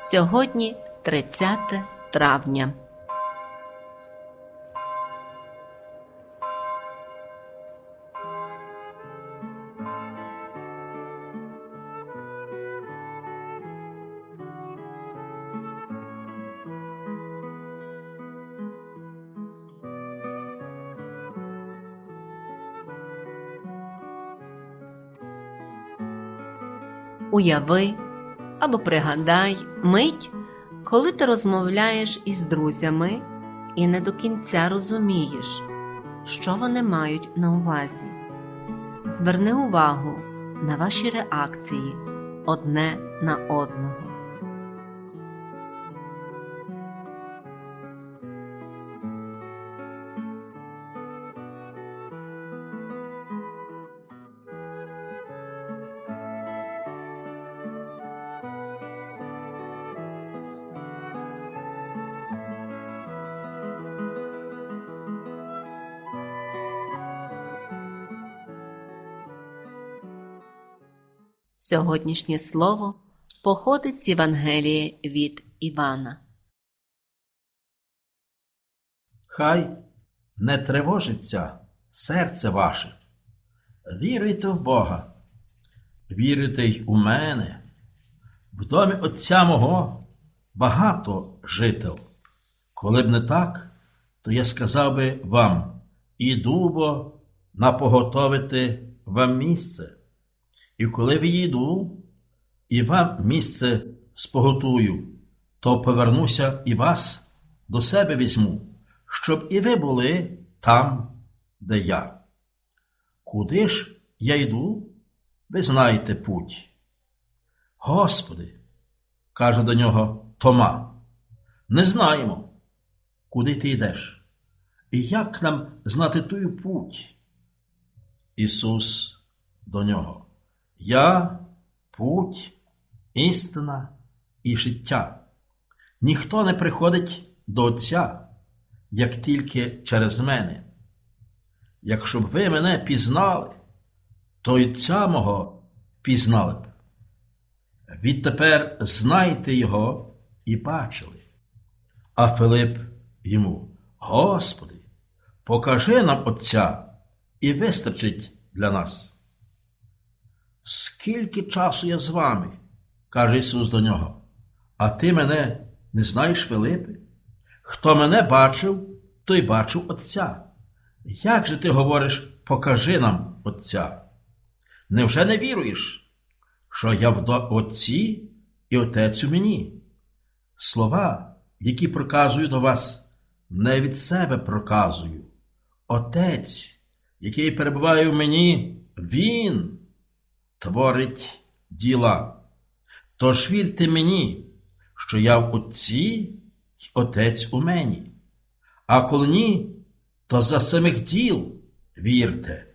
Сьогодні 30 травня. Уяви або пригадай мить, коли ти розмовляєш із друзями і не до кінця розумієш, що вони мають на увазі. Зверни увагу на ваші реакції одне на одного. Сьогоднішнє слово походить з Євангелія від Івана. Хай не тривожиться серце ваше. Віруйте в Бога, віруйте й у мене. В домі Отця мого багато жител. Коли б не так, то я сказав би вам, іду бо напоготовити вам місце. І коли відійду, і вам місце споготую, то повернуся і вас до себе візьму, щоб і ви були там, де я. Куди ж я йду, ви знаєте путь. Господи, каже до нього Тома, не знаємо, куди ти йдеш, і як нам знати той путь. Ісус до нього. Я путь, істина і життя. Ніхто не приходить до Отця, як тільки через мене. Якщо б ви мене пізнали, то й Отця мого пізнали б. Відтепер знайте його і бачили. А Филип йому, Господи, покажи нам Отця і вистачить для нас. Скільки часу я з вами, каже Ісус до нього, а ти мене не знаєш, Филипе? Хто мене бачив, той бачив Отця. Як же ти говориш, покажи нам Отця? Невже не віруєш, що я в Отці і Отець у мені? Слова, які проказую до вас, не від себе проказую. Отець, який перебуває в мені, Він творить діла. Тож вірте мені, що я в Отці й Отець у мені. А коли ні, то за самих діл вірте.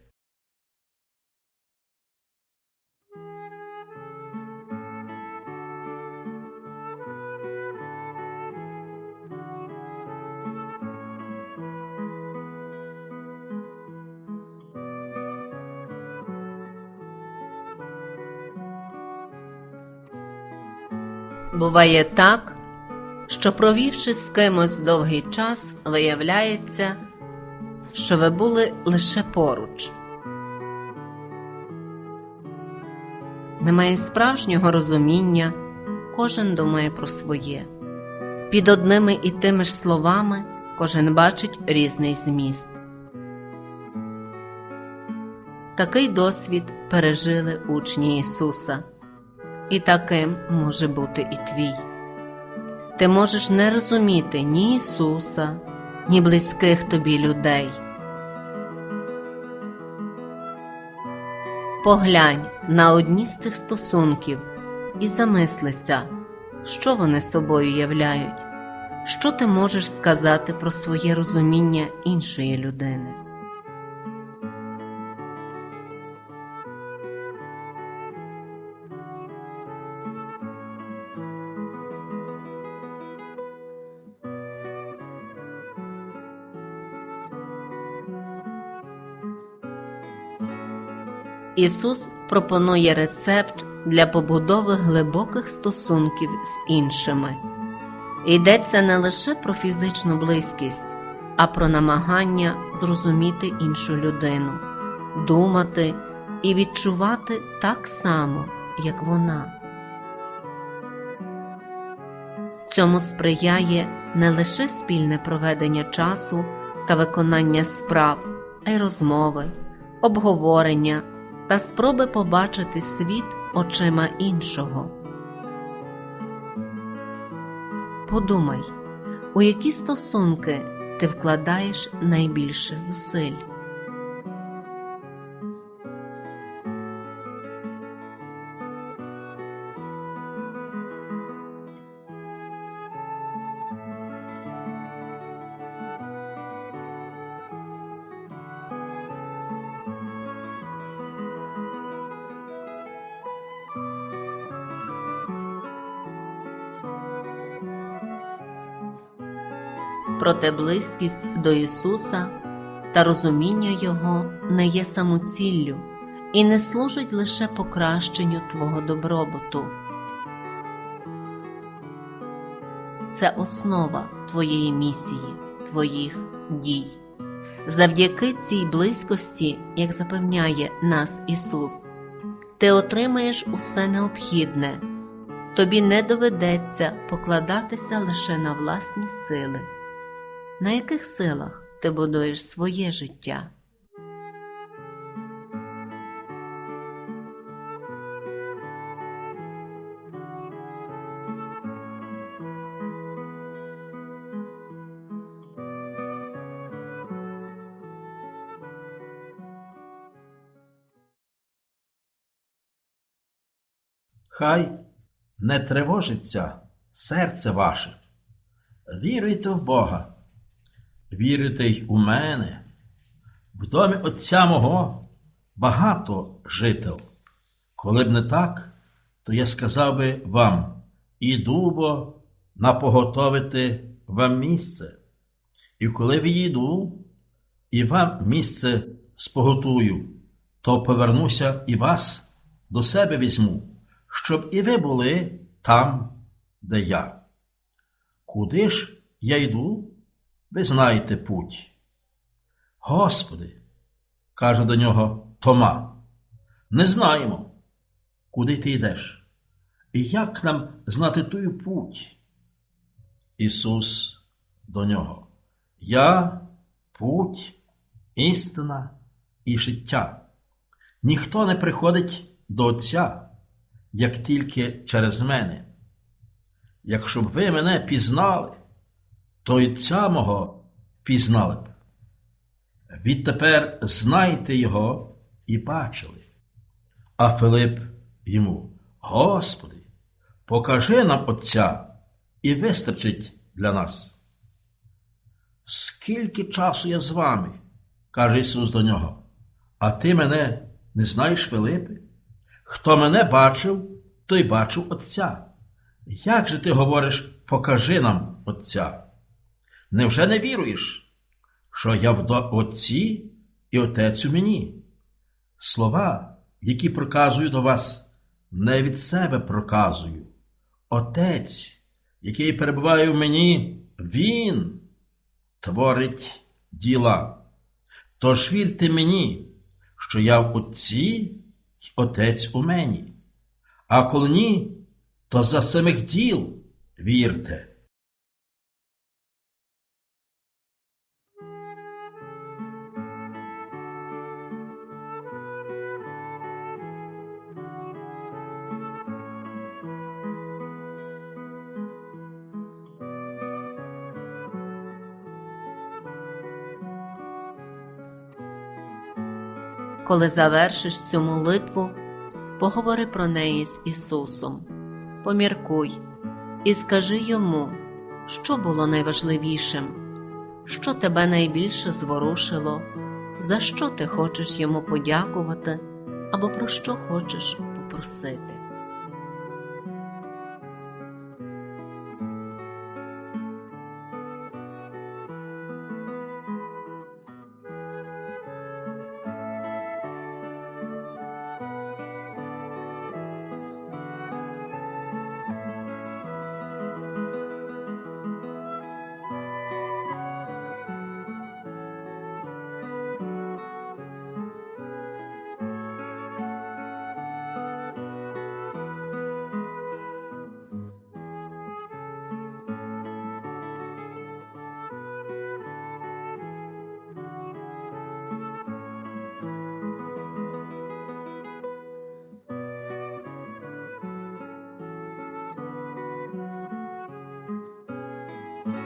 Буває так, що провівши з кимось довгий час, виявляється, що ви були лише поруч. Немає справжнього розуміння, кожен думає про своє. Під одними і тими ж словами кожен бачить різний зміст. Такий досвід пережили учні Ісуса і таким може бути і твій. Ти можеш не розуміти ні Ісуса, ні близьких тобі людей. Поглянь на одні з цих стосунків і замислися, що вони собою являють, що ти можеш сказати про своє розуміння іншої людини. Ісус пропонує рецепт для побудови глибоких стосунків з іншими. Йдеться не лише про фізичну близькість, а про намагання зрозуміти іншу людину, думати і відчувати так само, як вона. Цьому сприяє не лише спільне проведення часу та виконання справ, а й розмови, обговорення та спроби побачити світ очима іншого. Подумай, у які стосунки ти вкладаєш найбільше зусиль. Проте близькість до Ісуса та розуміння Його не є самоціллю і не служить лише покращенню Твого добробуту. Це основа Твоєї місії, Твоїх дій. Завдяки цій близькості, як запевняє нас Ісус, ти отримаєш усе необхідне, тобі не доведеться покладатися лише на власні сили. На яких силах ти будуєш своє життя? Хай не тривожиться серце ваше. Віруйте в Бога, віруйте й у мене. В домі Отця мого багато жител. Коли б не так, то я сказав би вам, іду бо напоготовити вам місце. І коли відійду, і вам місце споготую, то повернуся і вас до себе візьму, щоб і ви були там, де я. Куди ж я йду, ви знаєте путь. Господи, каже до нього Тома, не знаємо, куди ти йдеш, і як нам знати той путь. Ісус до нього. Я путь, істина і життя. Ніхто не приходить до Отця, як тільки через мене. Якщо б ви мене пізнали, то й Отця мого пізнали б. Відтепер знайте його і бачили. А Филип йому, Господи, покажи нам Отця і вистачить для нас. Скільки часу я з вами, каже Ісус до нього, а ти мене не знаєш, Филипе? Хто мене бачив, той бачив Отця. Як же ти говориш, покажи нам Отця? Невже не віруєш, що я в Отці і Отець у мені? Слова, які проказую до вас, не від себе проказую. Отець, який перебуває в мені, Він творить діла. Тож вірте мені, що я в Отці й Отець у мені. А коли ні, то за самих діл вірте. Коли завершиш цю молитву, поговори про неї з Ісусом, поміркуй і скажи йому, що було найважливішим, що тебе найбільше зворушило, за що ти хочеш йому подякувати або про що хочеш попросити.